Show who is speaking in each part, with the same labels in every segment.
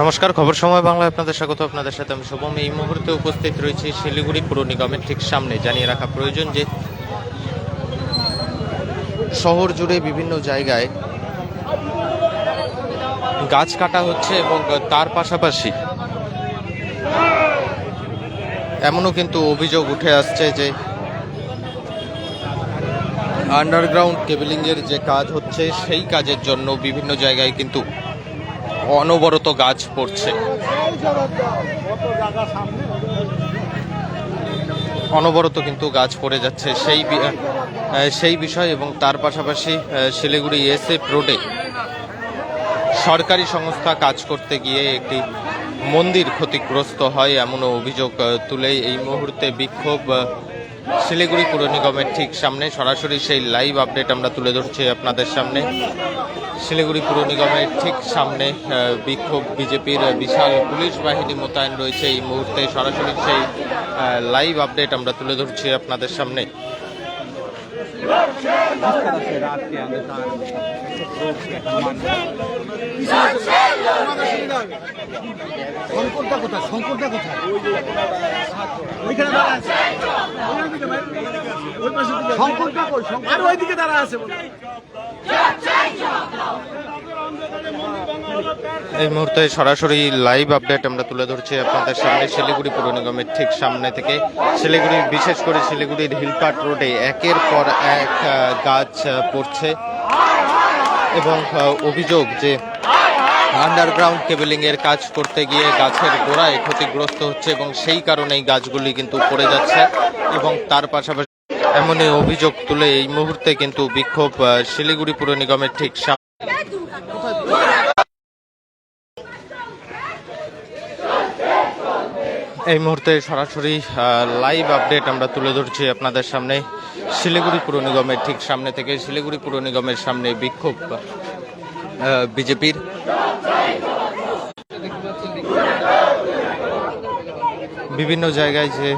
Speaker 1: নমস্কার, খবর সময় বাংলায় আপনাদের স্বাগত। আপনাদের সাথে আমি শুভম। এই মুহূর্তে উপস্থিত রয়েছি শিলিগুড়ি পুর নিগমের ঠিক সামনে। জানিয়ে রাখা প্রয়োজন যে শহর জুড়ে বিভিন্ন জায়গায় গাছ কাটা হচ্ছে এবং তার পাশাপাশি এমনও কিন্তু অভিযোগ উঠে আসছে যে আন্ডারগ্রাউন্ড কেবলিংয়ের যে কাজ হচ্ছে, সেই কাজের জন্য বিভিন্ন জায়গায় কিন্তু অনবরত গাছ পড়ছে। অনবরত কিন্তু গাছ পড়ে যাচ্ছে। সেই সেই বিষয় এবং তার পাশাপাশি শিলিগুড়ি এসএফ রোডে সরকারি সংস্থা কাজ করতে গিয়ে একটি মন্দির ক্ষতিগ্রস্ত হয় এমনও অভিযোগ তুলে এই মুহূর্তে বিক্ষোভ শিলিগুড়ি পুর নিগমের ঠিক সামনে। সরাসরি সেই লাইভ আপডেট আমরা তুলে ধরছি আপনাদের সামনে। শিলিগুড়ি পুর নিগমের ঠিক সামনে বিক্ষোভ বিজেপির বিশাল পুলিশ বাহিনী মোতায়েন রয়েছে। এই মুহূর্তে সরাসরি সেই লাইভ আপডেট আমরা তুলে ধরছি আপনাদের সামনে।
Speaker 2: শঙ্করটা কোথায় শঙ্করটা কোথায় ওইখানে দাঁড়া আছে ওই পাশে দিকে শঙ্করটা কই শঙ্কর ওইদিকে দাঁড়া আছে।
Speaker 1: এই মুহূর্তে সরাসরি লাইভ আপডেট আমরা তুলে ধরছি আপনাদের সামনে শিলিগুড়ি পুর নিগমের ঠিক সামনে থেকে। শিলিগুড়ি, বিশেষ করে শিলিগুড়ির হিলপাট রোডে একের পর এক গাছ পড়ছে এবং অভিযোগ যে আন্ডারগ্রাউন্ড কেবলিং এর কাজ করতে গিয়ে গাছের গোড়ায় ক্ষতিগ্রস্ত হচ্ছে এবং সেই কারণেই গাছগুলি কিন্তু পড়ে যাচ্ছে এবং তার পাশাপাশি এমনই অভিযোগ তুলে এই মুহূর্তে কিন্তু বিক্ষোভ শিলিগুড়ি পুর নিগমের ঠিক সামনে। এই মুহূর্তে সরাসরি লাইভ আপডেট আমরা তুলে ধরছি আপনাদের সামনে। শিলিগুড়ি পুর নিগমের ঠিক সামনে থেকে, শিলিগুড়ি পুর নিগমের সামনে বিক্ষোভ বিজেপির। বিভিন্ন জায়গায় যে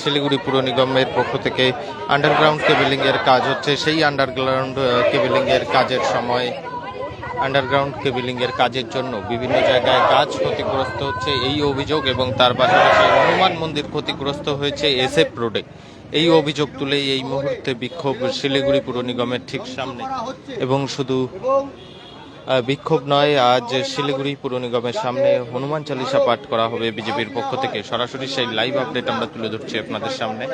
Speaker 1: শিলিগুড়ি পুর নিগমের পক্ষ থেকে আন্ডারগ্রাউন্ড কেবলিং এর কাজ হচ্ছে, সেই আন্ডারগ্রাউন্ড কেবলিং এর কাজের সময় আন্ডারগ্রাউন্ড কেবলিং এর কাজের জন্য বিভিন্ন জায়গায় গাছ ক্ষতিগ্রস্ত হচ্ছে, এই অভিযোগ এবং তার পাশাপাশি হনুমান মন্দির ক্ষতিগ্রস্ত হয়েছে এসএফ রোডে এই অভিযোগ তুলেই এই মুহূর্তে বিক্ষোভ শিলিগুড়ি পুর নিগমের ঠিক সামনে। এবং শুধু বিক্ষোভ নয়, আজ শিলিগুড়ি পুর নিগমের সামনে হনুমান চালিসা পাঠ করা হবে বিজেপির পক্ষ থেকে। সরাসরি সেই লাইভ আপডেট আমরা তুলে ধরছি আপনাদের সামনে।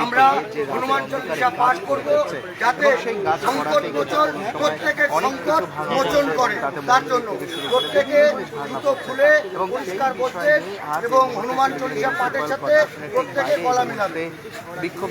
Speaker 3: আমরা হনুমান চল্লিশা পাঠ করব যাতে সংকট মোচন প্রত্যেকে সংকট মোচন করে। তার জন্য প্রত্যেকে জুতো খুলে পরিষ্কার করছেন এবং হনুমান চল্লিশা পাঠের সাথে প্রত্যেকে গলা মিলাবে।
Speaker 4: বিক্ষোভ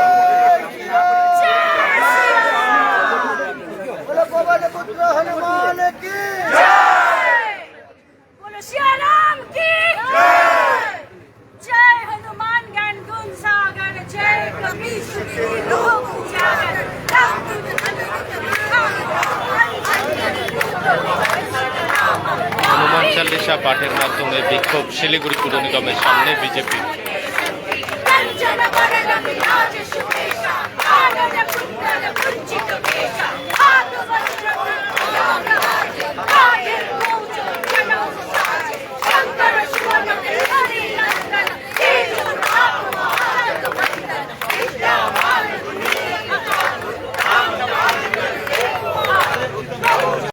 Speaker 1: রিক্সা পাঠের মাধ্যমে বিক্ষোভ শিলিগুড়ি পুর নিগমের সামনে বিজেপি।